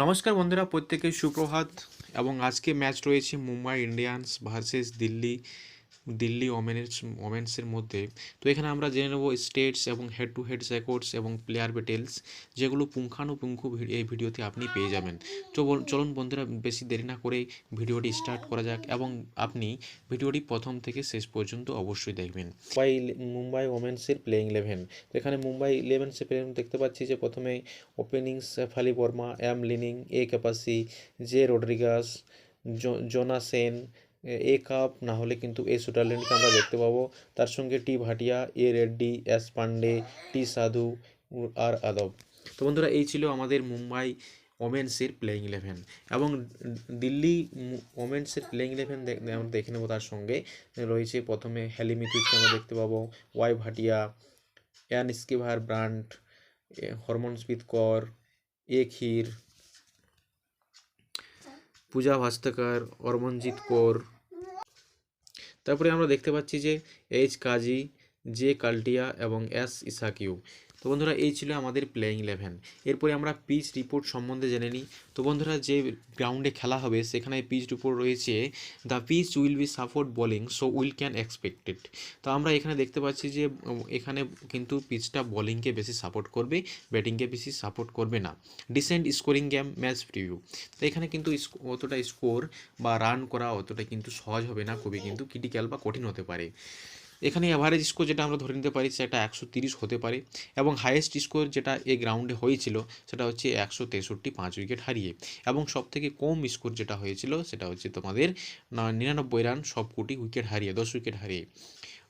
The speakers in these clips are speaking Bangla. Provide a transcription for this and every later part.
নমস্কার বন্ধুরা প্রত্যেকের সুপ্রভাত। এবং আজকে ম্যাচ রয়েছে Mumbai Indians versus Delhi. Delhi women's, ওমেন্সের মধ্যে। তো এখানে আমরা জেনে নেব স্টেটস এবং হেড টু হেড রেকর্ডস এবং প্লেয়ার ডিটেলস যেগুলো পুঙ্খানুপুঙ্খ এই ভিডিওতে আপনি পেয়ে যাবেন। তো চলুন বন্ধুরা, বেশি দেরি না করে ভিডিওটি স্টার্ট করা যাক এবং আপনি ভিডিওটি প্রথম থেকে শেষ পর্যন্ত অবশ্যই দেখবেন। মুম্বাই মুম্বাই ওমেন্সের প্লেয়িং ইলেভেন তো এখানে মুম্বাই ইলেভেন্সের প্লেইং দেখতে পাচ্ছি যে প্রথমে opening Shafali Verma M Lanning, A Capsey, J Rodrigues zona Sen A- Kapp না হলে কিন্তু এ সুটারল্যান্ডকে আমরা দেখতে পাবো। তার সঙ্গে T Bhatia A Reddy S Pandey T Sadhu আর আদব। তো বন্ধুরা, এই ছিল আমাদের মুম্বাই ওমেন্সের প্লেইং ইলেভেন এবং দিল্লি ওমেন্সের প্লেইং ইলেভেন আমরা দেখে নেব তার সঙ্গে। রয়েছে প্রথমে হ্যালিমিথুজকে আমরা দেখতে পাবো Y Bhatia N Sciver Brunt Harmanpreet Kaur, A Kerr পূজা ভাস্তাকার অরমনজিৎ কৌর। তারপরে আমরা দেখতে পাচ্ছি যে এইচ কাজী, জে কালটিয়া এবং এস ইসাকিউ। তো বন্ধুরা, এই ছিল আমাদের প্লেইং ইলেভেন এরপরে আমরা পিচ রিপোর্ট সম্বন্ধে জেনে নিই। তো বন্ধুরা, যে গ্রাউন্ডে খেলা হবে, সেখানে পিচ রিপোর্ট রয়েছে the pitch will be support bowling so will can expected তো আমরা এখানে দেখতে পাচ্ছি যে, এখানে কিন্তু পিচটা বোলিংকে বেশি সাপোর্ট করবে ব্যাটিংকে বেশি সাপোর্ট করবে না। Decent scoring game match preview তো এখানে কিন্তু অতটা স্কোর বা রান করা অতটা কিন্তু সহজ হবে না, খুবই কিন্তু ক্রিটিক্যাল বা কঠিন হতে পারে। এখানে অ্যাভারেজ স্কোর যেটা আমরা ধরে নিতে পারি সেটা একশো তিরিশ হতে পারে এবং হাইয়েস্ট স্কোর যেটা এই গ্রাউন্ডে হয়েছিল সেটা হচ্ছে একশো তেষট্টি পাঁচ উইকেট হারিয়ে। এবং সব থেকে কম স্কোর যেটা হয়েছিল সেটা হচ্ছে তোমাদের নিরানব্বই রান সব কোটি উইকেট হারিয়ে, দশ উইকেট হারিয়ে।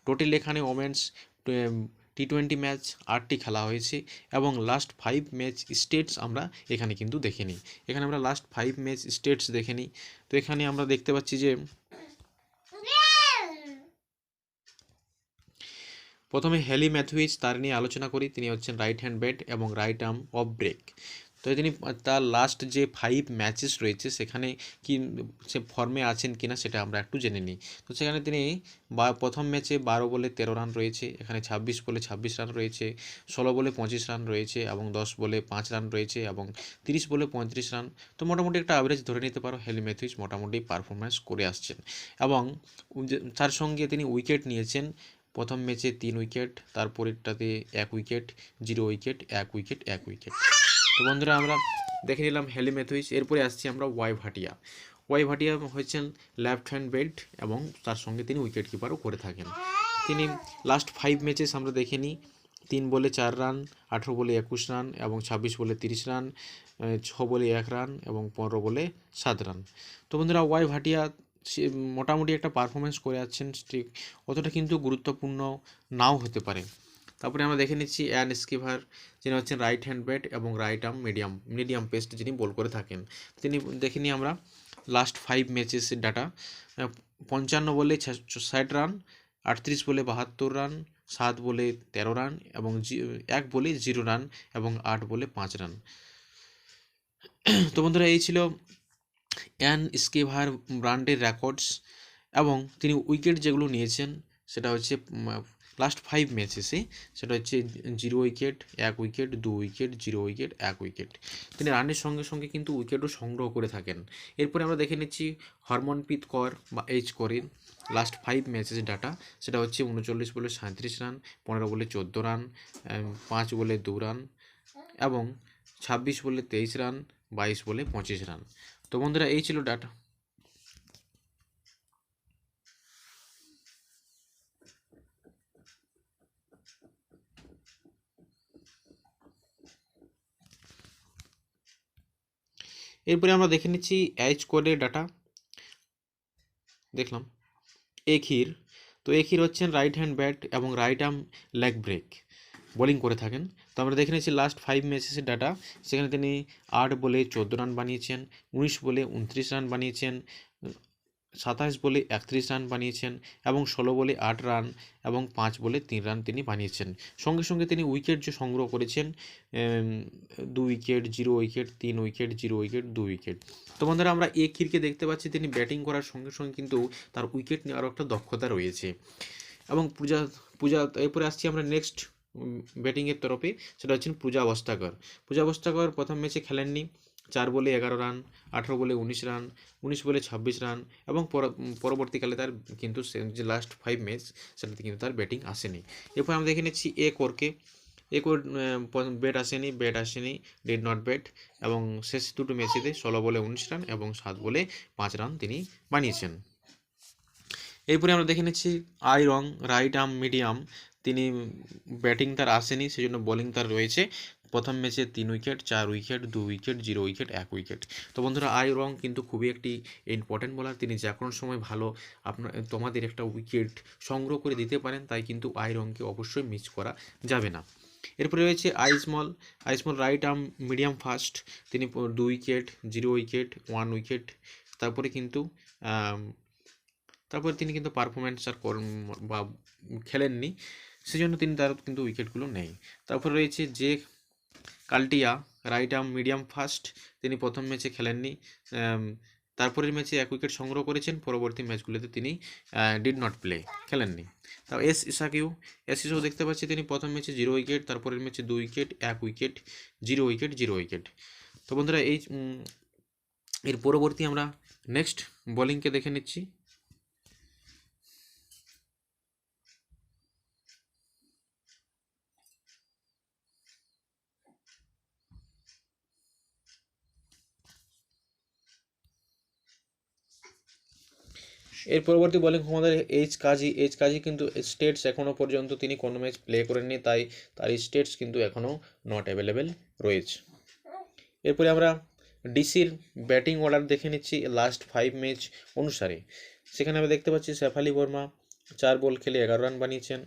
টোটাল এখানে ওমেন্স টি টোয়েন্টি ম্যাচ আটটি খেলা হয়েছে এবং লাস্ট ফাইভ ম্যাচ স্টেটস আমরা এখানে কিন্তু দেখে নিই এখানে আমরা লাস্ট ফাইভ ম্যাচ স্টেটস দেখে নিই। তো এখানে আমরা দেখতে পাচ্ছি যে প্রথমে হেলি ম্যাথুইজ তার নিয়ে আলোচনা করি। তিনি হচ্ছেন রাইট হ্যান্ড ব্যাট এবং রাইট আর্ম অফ ব্রেক তো তিনি তার লাস্ট যে ফাইভ ম্যাচেস রয়েছে, সেখানে কি সে ফর্মে আছেন কিনা সেটা আমরা একটু জেনে নিই। তো সেখানে তিনি বা, প্রথম ম্যাচে বারো বলে তেরো রান রয়েছে, এখানে ছাব্বিশ বলে ছাব্বিশ রান রয়েছে, ষোলো বলে পঁচিশ রান রয়েছে এবং দশ বলে পাঁচ রান রয়েছে এবং তিরিশ বলে পঁয়ত্রিশ রান তো মোটামুটি একটা অ্যাভারেজ ধরে নিতে পারো হেলি ম্যাথুইজ মোটামুটি পারফরমেন্স করে আসছেন। এবং তার সঙ্গে তিনি উইকেট নিয়েছেন প্রথম ম্যাচে তিন উইকেট তারপরেরটাতে এক উইকেট, জিরো উইকেট, এক উইকেট এক উইকেট। তো বন্ধুরা, আমরা দেখে নিলাম হেলি ম্যাথুইস এরপরে আসছি আমরা ওয়াই ভাটিয়া। ওয়াই ভাটিয়া হয়েছেন লেফট হ্যান্ড বেল্ট এবং তার সঙ্গে তিনি উইকেট কিপারও করে থাকেন। তিনি লাস্ট ফাইভ ম্যাচেস আমরা দেখে নিই। তিন বলে চার রান, আঠেরো বলে একুশ রান এবং ছাব্বিশ বলে তিরিশ রান ছ বলে এক রান এবং পনেরো বলে সাত রান। তো বন্ধুরা, ওয়াই ভাটিয়া সে মোটামুটি একটা পারফরমেন্স করে যাচ্ছেন ঠিক অতটা কিন্তু গুরুত্বপূর্ণ নাও হতে পারে। তারপরে আমরা দেখে নিচ্ছি অ্যান স্কিভার, যিনি হচ্ছেন রাইট হ্যান্ড ব্যাট এবং right arm medium medium paced যিনি বল করে থাকেন। তিনি দেখে নিই আমরা লাস্ট ফাইভ ম্যাচেসের ডাটা পঞ্চান্ন বলে ষাট রান আটত্রিশ বলে বাহাত্তর রান সাত বলে তেরো রান এবং এক বলে জিরো রান এবং আট বলে পাঁচ রান তো বন্ধুরা এই ছিল অ্যান স্কেভার ব্রান্ডের রেকর্ডস এবং তিনি উইকেট যেগুলো নিয়েছেন, সেটা হচ্ছে লাস্ট ফাইভ ম্যাচেসে সেটা হচ্ছে জিরো উইকেট এক উইকেট দু উইকেট জিরো উইকেট এক উইকেট তিনি রানের সঙ্গে সঙ্গে কিন্তু উইকেটও সংগ্রহ করে থাকেন। এরপরে আমরা দেখে নিচ্ছি হরমনপ্রীত কর বা এইচ করের লাস্ট ফাইভ ম্যাচেস ডাটা সেটা হচ্ছে উনচল্লিশ বলে সাঁত্রিশ রান, পনেরো বলে চোদ্দ রান পাঁচ বলে দু রান এবং ছাব্বিশ বলে তেইশ রান, বাইশ বলে পঁচিশ রান। তো বন্ধুরা, এই ছিল ডাটা। এরপরে আমরা দেখে নিচ্ছি এইচ কোডের ডাটা। দেখলাম এখির তো এখির হচ্ছেন রাইট হ্যান্ড ব্যাট এবং right arm leg break bowling করে থাকেন। তো আমরা দেখে নিচ্ছি লাস্ট ফাইভ ম্যাচেসের ডাটা সেখানে তিনি আট বলে চোদ্দ রান বানিয়েছেন, উনিশ বলে উনত্রিশ রান বানিয়েছেন, সাতাশ বলে একত্রিশ রান বানিয়েছেন এবং ষোলো বলে আট রান এবং পাঁচ বলে তিন রান তিনি বানিয়েছেন। সঙ্গে সঙ্গে তিনি উইকেট যে সংগ্রহ করেছেন দু উইকেট জিরো উইকেট তিন উইকেট জিরো উইকেট দু উইকেট তো বন্ধুরা, আমরা এ কিরকে দেখতে পাচ্ছি। তিনি ব্যাটিং করার সঙ্গে সঙ্গে কিন্তু তার উইকেট নেওয়ারও একটা দক্ষতা রয়েছে। এবং পূজা পূজা, এরপরে আসছি আমরা নেক্সট ব্যাটিংয়ের তরফে, সেটা হচ্ছেন পূজা অবস্থাকর পূজা অবস্থাকর প্রথম ম্যাচে খেলেননি। চার বলে এগারো রান, আঠেরো বলে উনিশ রান, উনিশ বলে ছাব্বিশ রান এবং পর- পরবর্তীকালে তার কিন্তু যে লাস্ট ফাইভ ম্যাচ সেটাতে কিন্তু তার ব্যাটিং আসেনি। এরপর আমরা দেখে নিচ্ছি এ কোরকে এ কোর ব্যাট আসেনি ব্যাট আসেনি ডিড নট ব্যাট এবং শেষ দুটো ম্যাচেতে ষোলো বলে উনিশ রান এবং সাত বলে পাঁচ রান তিনি বানিয়েছেন। এরপরে আমরা দেখে নিচ্ছি আই রং রাইট আর্ম মিডিয়াম তিনি ব্যাটিং তার আসেনি সেই জন্য বোলিং তার রয়েছে। প্রথম ম্যাচে তিন উইকেট, চার উইকেট, দু উইকেট, জিরো উইকেট, এক উইকেট। তো বন্ধুরা, আই রং কিন্তু খুবই একটি ইম্পর্টেন্ট বলার তিনি যে কোনো সময় ভালো আপনার তোমাদের একটা উইকেট সংগ্রহ করে দিতে পারেন, তাই কিন্তু আই রংকে অবশ্যই মিস করা যাবে না। এরপরে রয়েছে Ismail. Ismail right arm medium fast তিনি দু wicket, zero wicket one wicket. তারপরে কিন্তু তারপরে তিনি কিন্তু পারফরমেন্স আর বা খেলেননি। সেজন্য তিনি তার কিন্তু উইকেটগুলো নেই। তারপরে রয়েছে J Kalita right arm medium fast তিনি প্রথম ম্যাচে খেলেননি। তারপরের ম্যাচে এক উইকেট সংগ্রহ করেছেন, পরবর্তী ম্যাচগুলোতে তিনি ডিড নট প্লে খেলেননি। তাও এস ইসাকিউ এস ইসাকিউ দেখতে পাচ্ছি তিনি প্রথম ম্যাচে জিরো উইকেট তারপরের ম্যাচে দুই উইকেট এক wicket zero wicket zero wicket তো বন্ধুরা এই এর পরবর্তী আমরা নেক্সট বোলিংকে দেখে নিচ্ছি। এর পরবর্তী বোলিং আমাদের এইচ কাজী এইচ কাজী কিন্তু স্টেটস এখনও পর্যন্ত তিনি কোনো ম্যাচ প্লে করেননি, তাই তার স্টেটস কিন্তু এখনও নট অ্যাভেলেবেল রয়েছে। এরপরে আমরা ডিসির ব্যাটিং অর্ডার দেখে নিচ্ছি লাস্ট ফাইভ ম্যাচ অনুসারে। সেখানে আমরা দেখতে পাচ্ছি শেফালি বর্মা চার বল খেলে এগারো রান বানিয়েছেন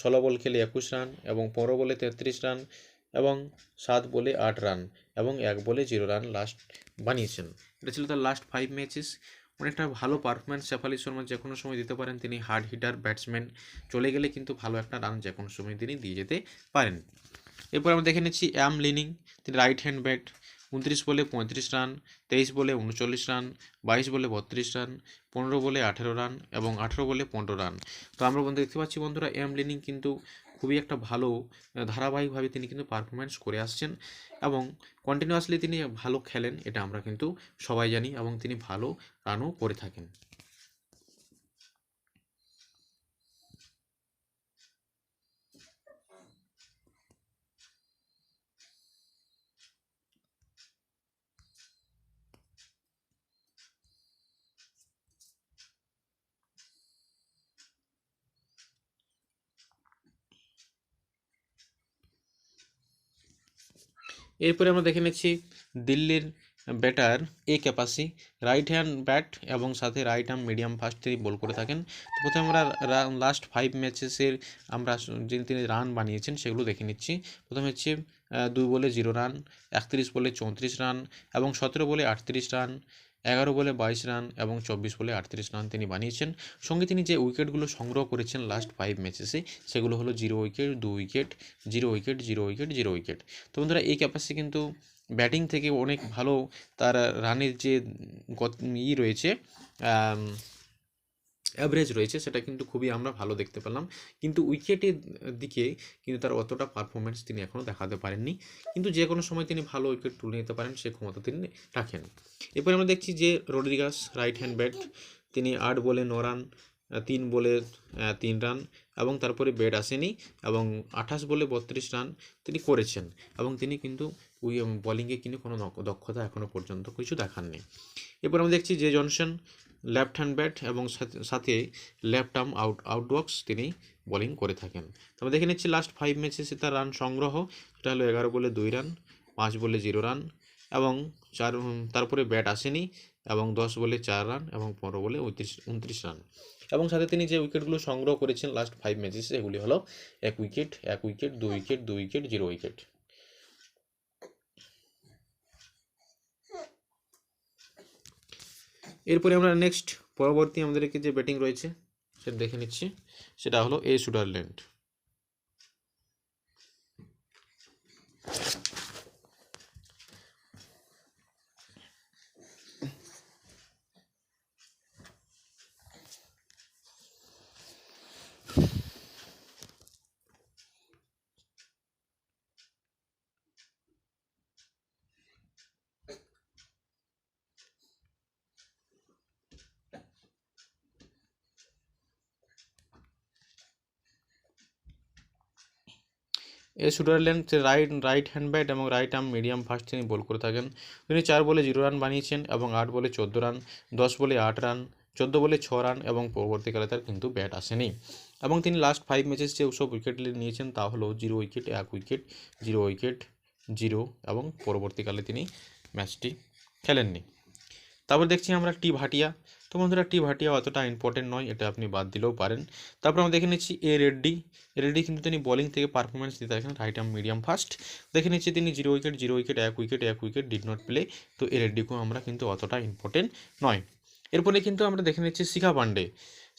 ষোলো বল খেলে একুশ রান এবং পনেরো বলে তেত্রিশ রান এবং সাত বলে আট রান এবং এক বলে জিরো রান লাস্ট বানিয়েছেন। এটা ছিল তার লাস্ট ফাইভ ম্যাচেস অনেকটা ভালো পারফরমেন্স শেফালি শর্মা যে কোনো সময় দিতে পারেন, তিনি হার্ড হিটার ব্যাটসম্যান চলে গেলে কিন্তু ভালো একটা রান যে কোনো সময় তিনি দিয়ে যেতে পারেন। এরপর আমরা দেখে নিচ্ছি অ্যাম লিনিং তিনি রাইট হ্যান্ড ব্যাট উনত্রিশ বলে পঁয়ত্রিশ রান তেইশ বলে উনচল্লিশ রান বাইশ বলে বত্রিশ রান পনেরো বলে আঠেরো রান এবং আঠেরো বলে পনেরো রান তো আমরা দেখতে পাচ্ছি বন্ধুরা এম লিনিং কিন্তু খুবই একটা ভালো ধারাবাহিকভাবে তিনি কিন্তু পারফরমেন্স করে আসছেন এবং কন্টিনিউয়াসলি তিনি ভালো খেলেন, এটা আমরা কিন্তু সবাই জানি এবং তিনি ভালো রানও করে থাকেন। এরপরে আমরা দেখে নিচ্ছি দিল্লির batter A Capsey right hand bat এবং সাথে রাইট আর্ম মিডিয়াম ফাস্ট তিনি বল করে থাকেন। তো প্রথমে আমরা লাস্ট ফাইভ ম্যাচেসের আমরা যিনি, তিনি রান বানিয়েছেন সেগুলো দেখে নিচ্ছি। প্রথমে হচ্ছে দুই বলে জিরো রান একত্রিশ বলে চৌত্রিশ রান এবং সতেরো বলে আটত্রিশ রান এগারো বলে বাইশ রান এবং চব্বিশ বলে আটত্রিশ রান তিনি বানিয়েছেন। সঙ্গে তিনি যে উইকেটগুলো সংগ্রহ করেছেন লাস্ট ফাইভ ম্যাচেসে সেগুলো হলো জিরো উইকেট দু wicket zero wicket zero wicket zero wicket তো বন্ধুরা, এই ক্যাপাসিটি কিন্তু ব্যাটিং থেকে অনেক ভালো তার রানের যে ই রয়েছে অ্যাভারেজ রয়েছে, সেটা কিন্তু খুবই আমরা ভালো দেখতে পেলাম। কিন্তু উইকেটের দিকে কিন্তু তার অতটা পারফরমেন্স তিনি এখনও দেখাতে পারেননি। কিন্তু যে কোনো সময় তিনি ভালো উইকেট তুলে নিতে পারেন, সে ক্ষমতা তিনি রাখেন। এরপরে আমরা দেখছি যে রড্রিগাস রাইট হ্যান্ড ব্যাট তিনি আট বলে ন রান, তিন বলে তিন রান এবং তারপরে ব্যাট আসেনি এবং আঠাশ বলে বত্রিশ রান তিনি করেছেন এবং তিনি কিন্তু উই বলিংয়ে কিন্তু কোনো দক্ষতা এখনও পর্যন্ত কিছু দেখাননি। এরপর আমরা দেখছি যে জনসন লেফট হ্যান্ড ব্যাট এবং সাথে- লেফট আর্ম আউট আউটবক্স তিনি বোলিং করে থাকেন। তো আমরা দেখে নিচ্ছি লাস্ট ফাইভ ম্যাচেসে তার রান সংগ্রহ। সেটা হলো এগারো বলে দুই রান পাঁচ বলে জিরো রান এবং চার, তারপরে ব্যাট আসেনি এবং দশ বলে চার রান এবং পনেরো বলে উনত্রিশ উনত্রিশ রান এবং সাথে তিনি যে উইকেটগুলো সংগ্রহ করেছেন লাস্ট ফাইভ ম্যাচেসে এগুলি হলো এক উইকেট এক উইকেট দুই উইকেট দুই উইকেট জিরো উইকেট এরপরে আমরা নেক্সট পরবর্তী আমাদেরকে যে ব্যাটিং রয়েছে, সেটা দেখে নিচ্ছি। সেটা হলো A Sutherland A Sutherland right right hand bat এবং রাইট আর্ম মিডিয়াম ফাস্ট তিনি বল করে থাকেন। তিনি চার বলে জিরো রান বানিয়েছেন এবং আট বলে চোদ্দ রান দশ বলে আট রান চোদ্দ বলে ছ রান এবং পরবর্তীকালে তার কিন্তু ব্যাট আসেনি। এবং তিনি লাস্ট ফাইভ ম্যাচেস যে সব উইকেট নিয়েছেন তা হলো জিরো উইকেট এক উইকেট জিরো উইকেট জিরো এবং পরবর্তীকালে তিনি ম্যাচটি খেলেননি। তারপর দেখছি আমরা টি ভাটিয়া তো বন্ধুরা টি ভাটিয়া অতটা ইম্পর্টেন্ট নয়, এটা আপনি বাদ দিলেও পারেন। তারপর আমরা দেখে নিচ্ছি এ রেড্ডি। রেড্ডি কিন্তু তিনি বলিং থেকে পারফরমেন্স দিতে থাকেন রাইট আর্ম মিডিয়াম ফাস্ট দেখে নিচ্ছি তিনি জিরো উইকেট জিরো উইকেট এক উইকেট এক উইকেট ডিড নট প্লে তো এ রেড্ডিকেও আমরা কিন্তু অতটা ইম্পর্টেন্ট নয়। এরপরে কিন্তু আমরা দেখে নিচ্ছি শিখা পান্ডে।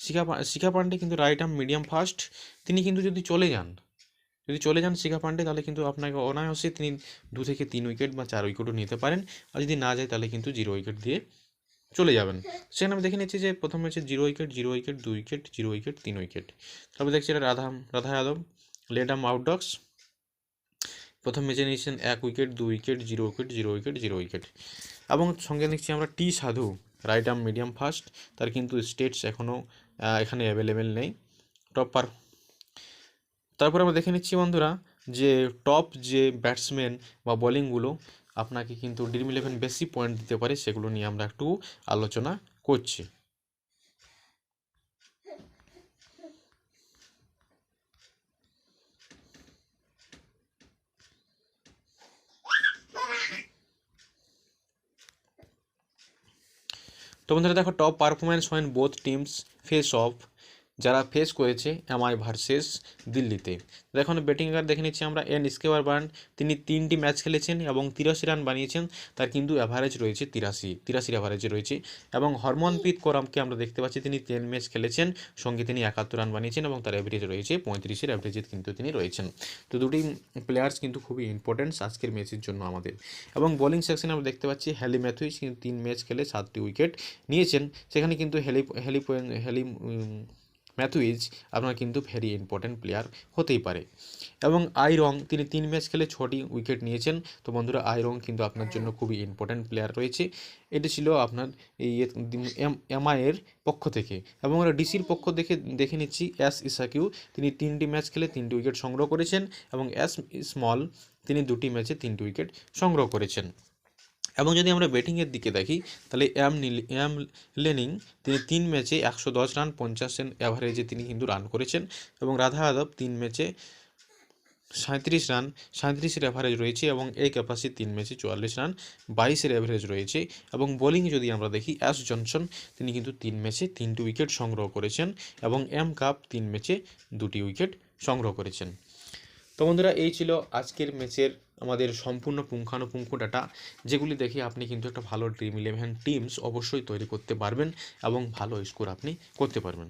শিখা শিখা পান্ডে কিন্তু রাইট আর্ম মিডিয়াম ফাস্ট তিনি কিন্তু যদি চলে যান, যদি চলে যান শিখা পান্ডে, তাহলে কিন্তু আপনাকে অনায়াসে তিনি দু থেকে তিন উইকেট বা চার উইকেটও নিতে পারেন। আর যদি না যায়, তাহলে কিন্তু জিরো উইকেট দিয়ে চলে যাবেন। সেখানে আমি দেখে নিচ্ছি যে প্রথম ম্যাচে জিরো উইকেট জিরো উইকেট, দুই উইকেট, জিরো উইকেট, তিন উইকেট। তারপর দেখছি এটা রাধা রাধা যাদব লেডাম আউটডক্স প্রথম ম্যাচে নিয়েছেন এক উইকেট, দুই wicket, zero wicket zero wicket zero wicket. এবং সঙ্গে দেখছি আমরা টি সাধু, রাইট আর্ম, মিডিয়াম ফাস্ট। তার কিন্তু স্টেটস এখনও এখানে অ্যাভেলেবেল নেই। টপ পার তারপর আমরা দেখে নিচ্ছি বন্ধুরা যে টপ যে ব্যাটসম্যান বা বোলিংগুলো আপনাকে কিন্তু ড্রিম ইলেভেন বেশি পয়েন্ট দিতে পারে, সেগুলো নিয়ে আমরা একটু আলোচনা করছি। তো বন্ধুরা দেখো top performance when both teams face off যারা ফেস করেছে এমআই ভার্সেস দিল্লিতে। দেখুন ব্যাটিং কার দেখে নিচ্ছি আমরা। এন স্কেবার বার্ন তিনি তিনটি ম্যাচ খেলেছেন এবং তিরাশি রান বানিয়েছেন। তার কিন্তু অ্যাভারেজ রয়েছে তিরাশি তিরাশির অ্যাভারেজে রয়েছে। এবং হরমনপ্রীত কোরামকে আমরা দেখতে পাচ্ছি, তিনি তিন ম্যাচ খেলেছেন। সঙ্গে তিনি একাত্তর রান বানিয়েছেন এবং তার অ্যাভারেজ রয়েছে পঁয়ত্রিশের অ্যাভারেজে কিন্তু তিনি রয়েছেন। তো দুটি প্লেয়ার্স কিন্তু খুবই ইম্পর্টেন্ট আজকের ম্যাচের জন্য আমাদের। এবং বোলিং সেকশনে আমরা দেখতে পাচ্ছি হ্যালি ম্যাথুইস কিন্তু তিন ম্যাচ খেলে সাতটি উইকেট নিয়েছেন। সেখানে কিন্তু হেলি হেলি হেলি ম্যাথুইজ আপনার কিন্তু ভেরি ইম্পর্ট্যান্ট প্লেয়ার হতেই পারে। এবং আইরং তিনি তিন ম্যাচ খেলে ছটি উইকেট নিয়েছেন। তো বন্ধুরা আইরং কিন্তু আপনার জন্য খুবই ইম্পর্ট্যান্ট প্লেয়ার রয়েছে। এটি ছিল আপনার এই এমআইয়ের পক্ষ থেকে। এবং আমরা ডিসির পক্ষ দেখে দেখে নিচ্ছি এস ইসাকিউ। তিনি তিনটি ম্যাচ খেলে তিনটি উইকেট সংগ্রহ করেছেন এবং এস স্মল, তিনি দুটি ম্যাচে তিনটি উইকেট সংগ্রহ করেছেন। এবং যদি আমরা ব্যাটিংয়ের দিকে দেখি, তাহলে এম নীল, এম লেনিং তিনি তিন ম্যাচে একশো দশ রান পঞ্চাশ রান অ্যাভারেজে তিনি কিন্তু রান করেছেন এবং রাধা যাদব তিন ম্যাচে সাঁত্রিশ রান সাঁত্রিশের অ্যাভারেজ রয়েছে এবং এই ক্যাপাসি তিন ম্যাচে চুয়াল্লিশ রান বাইশের অ্যাভারেজ রয়েছে এবং বোলিং যদি আমরা দেখি অ্যাশ জনসন তিনি কিন্তু তিন ম্যাচে তিনটি উইকেট সংগ্রহ করেছেন এবং এম কাপ তিন ম্যাচে দুটি উইকেট সংগ্রহ করেছেন। তো বন্ধুরা, এই ছিল আজকের ম্যাচের আমাদের সম্পূর্ণ পুঙ্খানুপুঙ্খ ডাটা যেগুলি দেখে আপনি কিন্তু একটা ভালো ড্রিম ইলেভেন টিমস অবশ্যই তৈরি করতে পারবেন এবং ভালো স্কোর আপনি করতে পারবেন।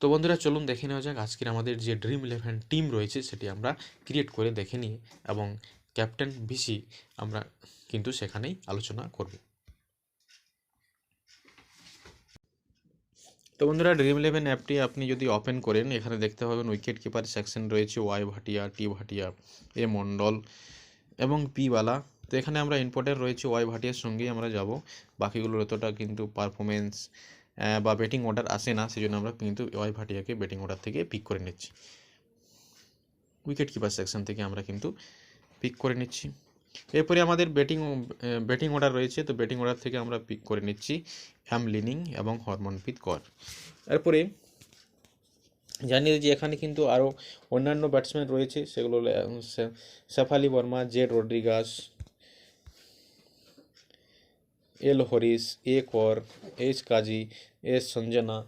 তো বন্ধুরা, চলুন দেখে নেওয়া যাক আজকের আমাদের যে ড্রিম ইলেভেন টিম রয়েছে, সেটি আমরা ক্রিয়েট করে দেখে নিই এবং ক্যাপ্টেন ভিসি আমরা কিন্তু সেখানেই আলোচনা করব। তো বন্ধুরা ড্রিম ইলেভেন অ্যাপটি আপনি যদি ওপেন করেন, এখানে দেখতে পাবেন উইকেট কিপার সেকশন রয়েছে Y Bhatia T Bhatia A Mondal. এবং পিওয়ালা তো এখানে আমরা ইম্পর্টেন্ট রয়েছে ওয়াই ভাটিয়ার সঙ্গেই আমরা যাব। বাকিগুলোর অতটা কিন্তু পারফরমেন্স বা ব্যাটিং অর্ডার আসে না সেই জন্য আমরা কিন্তু ওয়াই ভাটিয়াকে ব্যাটিং অর্ডার থেকে পিক করে নিচ্ছি। উইকেট কিপার সেকশন থেকে আমরা কিন্তু পিক করে নিচ্ছি। এরপরে আমাদের ব্যাটিং ব্যাটিং অর্ডার রয়েছে, তো ব্যাটিং অর্ডার থেকে আমরা পিক করে নিচ্ছি অ্যাম লিনিং এবং হরমনপ্রীত কর। এরপরে জানিয়ে যে এখানে কিন্তু আরও অন্যান্য ব্যাটসম্যান রয়েছে সেগুলো হলো আহ, সে- শেফালি বর্মা জেড রড্রিগাস এল হরিস A Kaur H Kazi S Sanjana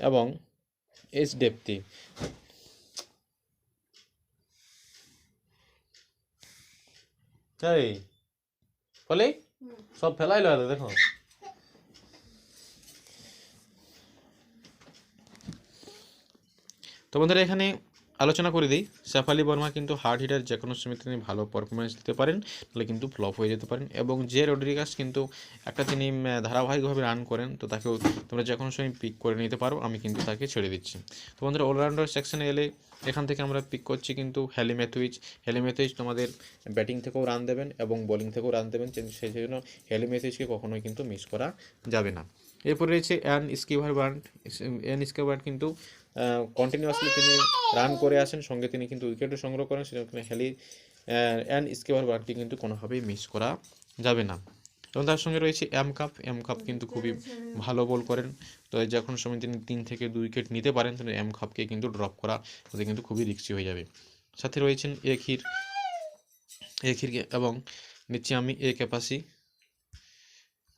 এবং এস ডেপ্তি। এই ফলে? সব ফেলাইলো আর দেখো। তো বন্ধুরা, এখানে আলোচনা করে দিই। শেফালি বর্মা কিন্তু হার্ড হিটার যে কোনো সময় তিনি ভালো পারফরমেন্স দিতে পারেন তাহলে কিন্তু ফ্লপ হয়ে যেতে পারেন। এবং যে রড্রিগাস কিন্তু একটা তিনি ধারাবাহিকভাবে রান করেন, তো তাকেও তোমরা যে কোনো সময় পিক করে নিতে পারো, আমি কিন্তু তাকে ছেড়ে দিচ্ছি। তো বন্ধুরা অলরাউন্ডার সেকশনে এলে এখান থেকে আমরা পিক করছি কিন্তু হ্যালি ম্যাথুইজ হ্যালি ম্যাথুইজ তোমাদের ব্যাটিং থেকেও রান দেবেন এবং বোলিং থেকেও রান দেবেন সেই জন্য হ্যালি ম্যাথুইজকে কখনোই কিন্তু মিস করা যাবে না। এরপর রয়েছে অ্যান স্কিভার বার্ড অ্যান স্কিভার কিন্তু কন্টিনিউয়াসলি তিনি রান করে আসেন, সঙ্গে তিনি কিন্তু উইকেটও সংগ্রহ করেন, সেজন্য হেলি অ্যান্ড স্কিভার বার্ডটি কিন্তু কোনোভাবেই মিস করা যাবে না। এবং তার সঙ্গে রয়েছে এম কাপ এম কাপ কিন্তু খুবই ভালো বল করেন। তো যখন সময় তিনি তিন থেকে দুই উইকেট নিতে পারেন, তাহলে এম কাপকে কিন্তু ড্রপ করা ওতে কিন্তু খুবই রিক্সি হয়ে যাবে। সাথে রয়েছেন এ ক্ষীর এ এবং নিচে আমি এ ক্যাপাসি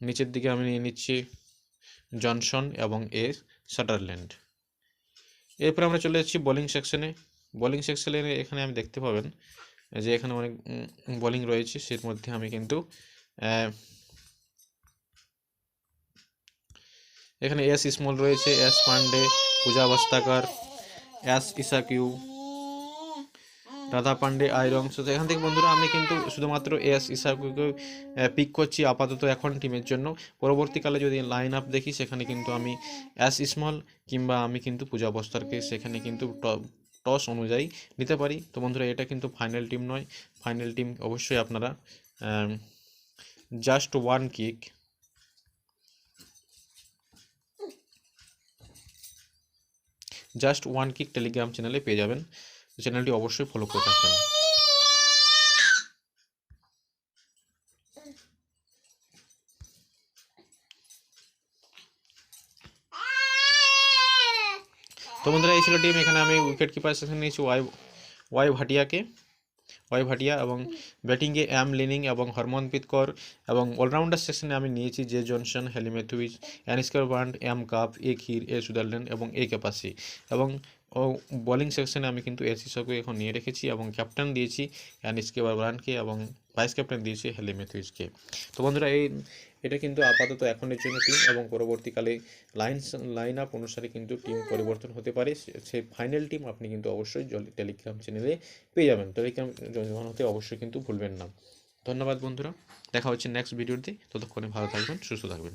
নিচের দিকে আমি নিয়ে নিচ্ছি জনসন এবং এ সাটারল্যান্ড এরপর আমরা চলে যাচ্ছি বোলিং সেকশনে বোলিং সেকশনে এখানে আমি দেখতে পাবেন যে এখানে অনেক বোলিং রয়েছে সেই মধ্যে আমি কিন্তু এখানে এস স্মল রয়েছে এস পান্ডে পূজা বস্তাকর এস ইসাকিউ রাধা পান্ডে আইরং তো এখান থেকে বন্ধুরা, আমি কিন্তু শুধুমাত্র এস ইসাকুকে পিক করছি আপাতত এখন টিমের জন্য। পরবর্তীকালে যদি লাইন আপ দেখি, সেখানে কিন্তু আমি এস স্মল কিংবা আমি কিন্তু পূজা বস্তারকে সেখানে কিন্তু টস অনুযায়ী নিতে পারি। তো বন্ধুরা, এটা কিন্তু ফাইনাল টিম নয়। ফাইনাল টিম অবশ্যই আপনারা just one kick just one kick Telegram চ্যানেলে পেয়ে যাবেন। চ্যানেলটি অবশ্যই ফলো করে থাকবেন তো বন্ধুরা, এই ছিল টিম এখানে আমি উইকেট কিপার সেশন নিয়েছি ওয়াই ওয়াই ভাটিয়াকে। ওয়াই ভাটিয়া এবং ব্যাটিংয়ে অ্যাম লিনিং এবং হরমনপ্রীত কর এবং অলরাউন্ডার সেকশনে আমি নিয়েছি জে জনসন হেলি ম্যাথুইজ অ্যানিস্কার band M Kapp A Kerr A Sutherland এবং এ ক্যাপাসি এবং ও বোলিং সেকশনে আমি কিন্তু এস ইসকে এখন নিয়ে রেখেছি এবং ক্যাপ্টেন দিয়েছি অ্যানিসকে বারবানকে এবং ভাইস ক্যাপ্টেন দিয়েছি হেলি ম্যাথুইজকে তো বন্ধুরা, এই এটা কিন্তু আপাতত এখনের জন্য টিম এবং পরবর্তীকালে লাইন লাইন আপ অনুসারে কিন্তু টিম পরিবর্তন হতে পারে। সেই ফাইনাল টিম আপনি কিন্তু অবশ্যই টেলিগ্রাম চ্যানেলে পেয়ে যাবেন। টেলিগ্রাম জয়েন হতে অবশ্যই কিন্তু ভুলবেন না। ধন্যবাদ বন্ধুরা। দেখা হচ্ছে নেক্সট ভিডিওতে ততক্ষণে ভালো থাকবেন, সুস্থ থাকবেন।